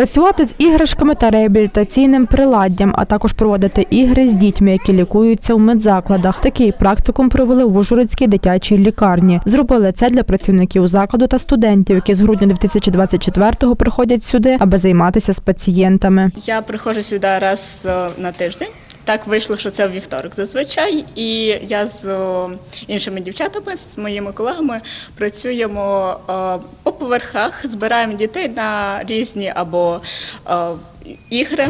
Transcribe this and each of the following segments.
Працювати з іграшками та реабілітаційним приладдям, а також проводити ігри з дітьми, які лікуються у медзакладах. Такий практикум провели в Ужгородській дитячій лікарні. Зробили це для працівників закладу та студентів, які з грудня 2024-го приходять сюди, аби займатися з пацієнтами. Я приходжу сюди раз е, на тиждень. Так вийшло, що це вівторок зазвичай, і я з е, іншими дівчатами, з моїми колегами працюємо е, по поверхах, збираємо дітей на різні або е, ігри.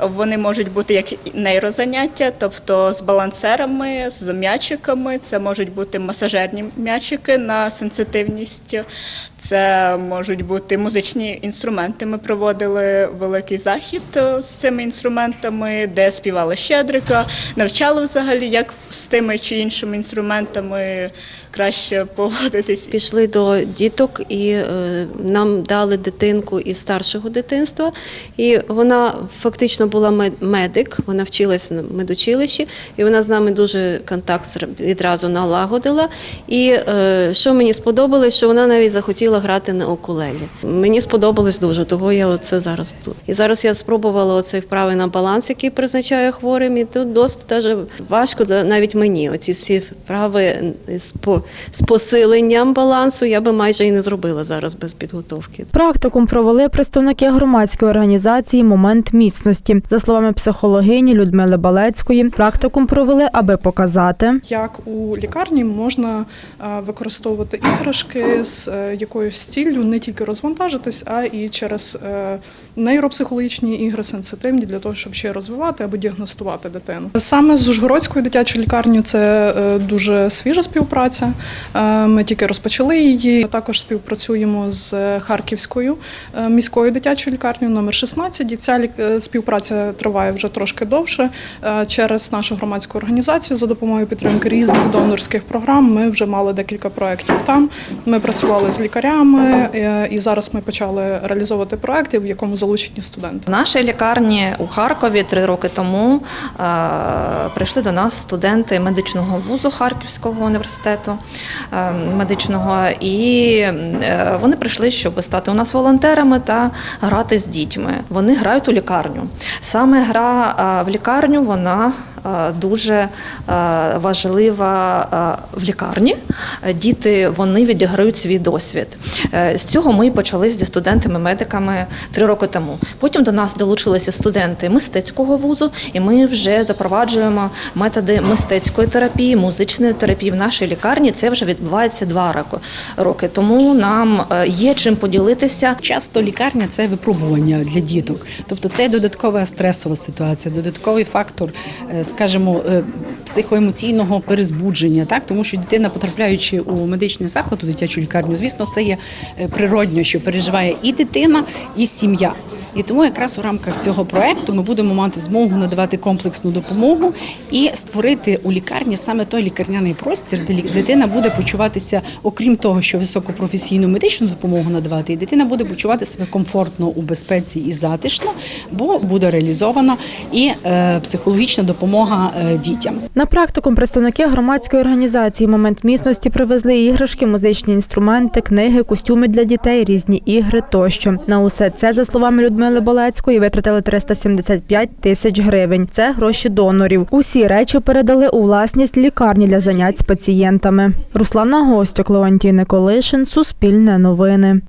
Вони можуть бути як нейрозаняття, тобто з балансерами, з м'ячиками. Це можуть бути масажерні м'ячики на сенситивність. Це можуть бути музичні інструменти. Ми проводили великий захід е, з цими інструментами, де співали щедрика, навчали взагалі, як з тими чи іншими інструментами краще поводитись. Пішли до діток і е, нам дали дитинку із старшого дитинства. І вона фактично була мед- медик, вона вчилась на медучилищі, і вона з нами дуже контакт відразу налагодила. І е, що мені сподобалось, що вона навіть захотіла грати на укулелі. Мені сподобалось дуже, того я оце зараз тут. І зараз я спробувала оцей вправи на баланс, який призначає хворим, і тут досить даже важко навіть мені. Оці всі вправи з посиленням балансу я би майже і не зробила зараз без підготовки. Практикум провели представники громадської організації Момент міцності. За словами психологині Людмили Балецької, практикум провели, аби показати. як у лікарні можна е, використовувати іграшки з е, якоюсь ціллю не тільки розвантажитись, а і через е, нейропсихологічні ігри сенситивні для того, щоб ще розвивати або діагностувати дитину. Саме з Ужгородською дитячою лікарнею це дуже свіжа співпраця. Ми тільки розпочали її. Також співпрацюємо з Харківською міською дитячою лікарнею номер 16. І ця е, співпраця триває вже трошки довше. Е, Через нашу громадську організацію за допомогою підтримки різних донорських програм. Ми вже мали декілька проєктів там. Ми працювали з лікарями, е, і зараз ми почали реалізовувати проєкти, в якому залучені студенти. В нашій лікарні у Харкові три роки тому е, прийшли до нас студенти медичного вузу Харківського університету медичного, і вони прийшли, щоб стати у нас волонтерами та грати з дітьми. Вони грають у лікарню. Саме гра в лікарню вона. Е, Дуже е, важлива е, в лікарні. Діти вони відіграють свій досвід. З цього ми почали зі студентами-медиками три роки тому. Потім до нас долучилися студенти мистецького вузу, і ми вже запроваджуємо методи мистецької терапії, музичної терапії в нашій лікарні. Це вже відбувається два роки. Тому нам є чим поділитися. Часто лікарня це випробування для діток, тобто це додаткова стресова ситуація, додатковий фактор, скажімо, е, психоемоційного перезбудження, так тому що дитина, потрапляючи у медичний заклад, у дитячу лікарню, звісно, це є е, природньо, що переживає і дитина, і сім'я. І тому якраз у рамках цього проекту ми будемо мати змогу надавати комплексну допомогу і створити у лікарні саме той лікарняний простір, де дитина буде почуватися, окрім того, що високопрофесійну медичну допомогу надавати, і дитина буде почувати себе комфортно у безпеці і затишно, бо буде реалізована і е, психологічна допомога е, дітям. На практикум представники громадської організації Момент міцності привезли іграшки, музичні інструменти, книги, костюми для дітей, різні ігри тощо. На усе це, за словами Людмили Болецької, витратили 375 тисяч гривень. Це гроші донорів. Усі речі передали у власність лікарні для занять з пацієнтами. Руслана Гостюк, Леонтій Николишин, Суспільне новини.